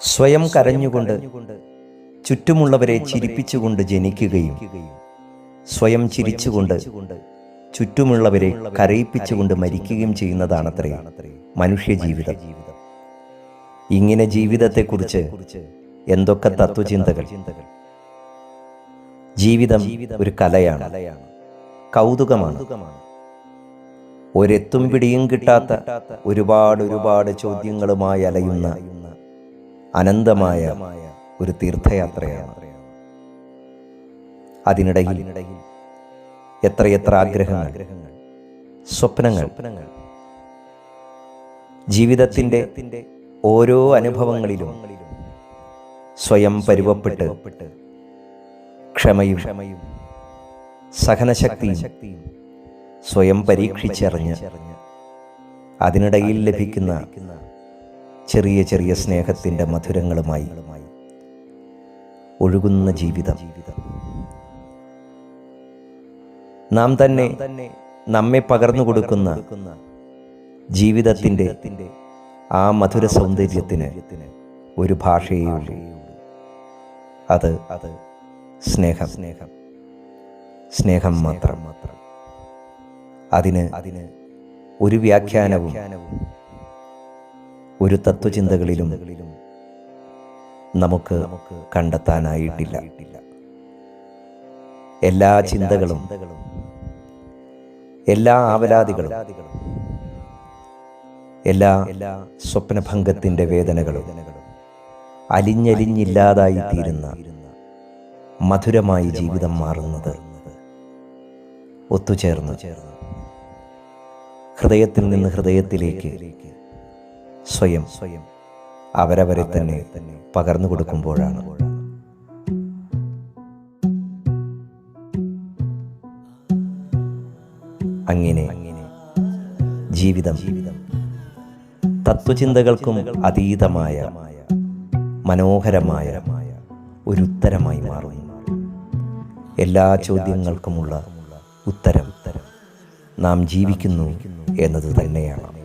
സ്വയം കരഞ്ഞുകൊണ്ട് ചുറ്റുമുള്ളവരെ ചിരിപ്പിച്ചുകൊണ്ട് ജനിക്കുകയും സ്വയം ചിരിച്ചുകൊണ്ട് ചുറ്റുമുള്ളവരെ കരയിപ്പിച്ചുകൊണ്ട് മരിക്കുകയും ചെയ്യുന്നതാണത്രേ മനുഷ്യജീവിതം ഇങ്ങനെ ജീവിതത്തെക്കുറിച്ച് എന്തൊക്കെ തത്വചിന്തകൾ? ജീവിതം ഒരു കലയാണ് കൗതുകമാണ്. ഒരെത്തും പിടിയും കിട്ടാത്ത ഒരുപാട് ഒരുപാട് ചോദ്യങ്ങളുമായി അലയുന്ന അനന്തമായ ഒരു തീർത്ഥയാത്രയാണ്. അതിനിടയിൽ എത്രയെത്ര ആഗ്രഹങ്ങൾ സ്വപ്നങ്ങൾ ജീവിതത്തിന്റെ ഓരോ അനുഭവങ്ങളിലും സ്വയം പരുവപ്പെട്ട് ക്ഷമയും സഹനശക്തിയും സ്വയം പരീക്ഷിച്ചറിഞ്ഞ് അതിനിടയിൽ ലഭിക്കുന്ന ചെറിയ ചെറിയ സ്നേഹത്തിന്റെ മധുരങ്ങളുമായി ഒഴുകുന്ന ജീവിതം. നാം തന്നെ നമ്മെ പകർന്നു കൊടുക്കുന്ന ജീവിതത്തിന്റെ ആ മധുര സൗന്ദര്യത്തിന് ഒരു ഭാഷയേ അത് അത് സ്നേഹം. സ്നേഹം സ്നേഹം മാത്രം. മാത്രം അതിന് അതിന് ഒരു വ്യാഖ്യാനവും ഒരു തത്വചിന്തകളിലും നമുക്ക് കണ്ടെത്താനായിട്ടില്ല. എല്ലാ ചിന്തകളും എല്ലാ ആവലാതികളും എല്ലാ എല്ലാ സ്വപ്നഭംഗത്തിന്റെ വേദനകളും അലിഞ്ഞലിഞ്ഞില്ലാതായി തീരുന്ന മധുരമായി ജീവിതം മാറുന്നത് ഒത്തുചേർന്ന് ഹൃദയത്തിൽ നിന്ന് ഹൃദയത്തിലേക്ക് സ്വയം സ്വയം അവരവരെ തന്നെ പകർന്നു കൊടുക്കുമ്പോഴാണ്. അങ്ങനെ ജീവിതം തത്വചിന്തകൾക്കും അതീതമായ മനോഹരമായ ഒരു ഉത്തരമായി മാറുന്നു എല്ലാ ചോദ്യങ്ങൾക്കുമുള്ള ഉത്തരം നാം ജീവിക്കുന്നു എന്നത് തന്നെയാണ്.